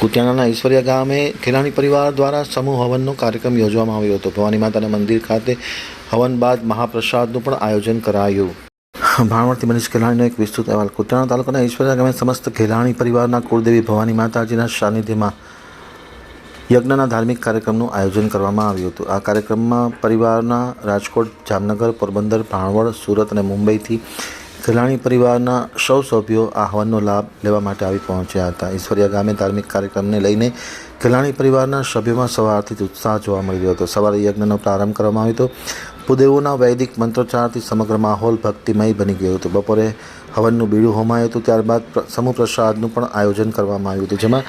કુતિયાણાના ઈશ્વરિયા ગામે ખેલાણી પરિવાર દ્વારા સમૂહ હવનનો કાર્યક્રમ યોજવામાં આવ્યો હતો. ભવાની માતાના મંદિર ખાતે હવન બાદ મહાપ્રસાદનું પણ આયોજન કરાયું. ભાણવડથી મનીષ ખેલાણીનો એક વિસ્તૃત અહેવાલ. કુતિયાણા તાલુકાના ઈશ્વરિયા ગામે સમસ્ત ખેલાણી પરિવારના કુળદેવી ભવાની માતાજીના સાનિધ્યમાં યજ્ઞના ધાર્મિક કાર્યક્રમનું આયોજન કરવામાં આવ્યું હતું. આ કાર્યક્રમમાં પરિવારના રાજકોટ, જામનગર, પોરબંદર, ભાણવડ, સુરત અને મુંબઈથી ખેલાણી પરિવારના સૌ સભ્યો આ હવનનો લાભ લેવા માટે આવી પહોંચ્યા હતા. ઈશ્વરિયા ગામે ધાર્મિક કાર્યક્રમને લઈને ખેલાણી પરિવારના સભ્યોમાં સવારથી જ ઉત્સાહ જોવા મળી રહ્યો હતો. સવારે યજ્ઞનો પ્રારંભ કરવામાં આવ્યો હતો. પુદેવોના વૈદિક મંત્રોચ્ચારથી સમગ્ર માહોલ ભક્તિમય બની ગયો હતો. બપોરે હવનનું બીડું હોમાયું હતું. ત્યારબાદ સમૂહ પ્રસાદનું પણ આયોજન કરવામાં આવ્યું હતું, જેમાં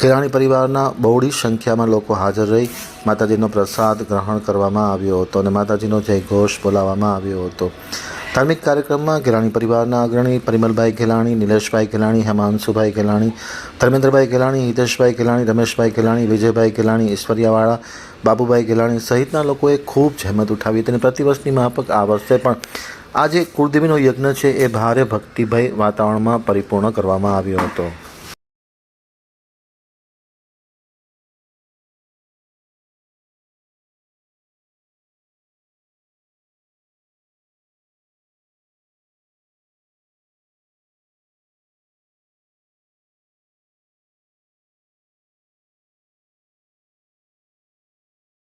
ખેલાણી પરિવારના બહોળી સંખ્યામાં લોકો હાજર રહી માતાજીનો પ્રસાદ ગ્રહણ કરવામાં આવ્યો હતો અને માતાજીનો જય ઘોષ બોલાવવામાં આવ્યો હતો. ધાર્મિક કાર્યક્રમમાં ઘેલાણી પરિવારના અગ્રણી પરિમલભાઈ ખેલાણી નિલેશભાઈ ખેલાણી હેમાંશુભાઈ ખેલાણી ધર્મેન્દ્રભાઈ ઘેલાણી, હિતેશભાઈ ખેલાણી રમેશભાઈ ખેલાણી વિજયભાઈ ખેલાણી ઈશ્વરિયાવાળા બાબુભાઈ ઘેલાણી સહિતના લોકોએ ખૂબ જહેમત ઉઠાવી હતી અને પ્રતિવર્ષની માફક આ વર્ષે પણ આ જે કુળદેવીનો યજ્ઞ છે એ ભારે ભક્તિભય વાતાવરણમાં પરિપૂર્ણ કરવામાં આવ્યો હતો.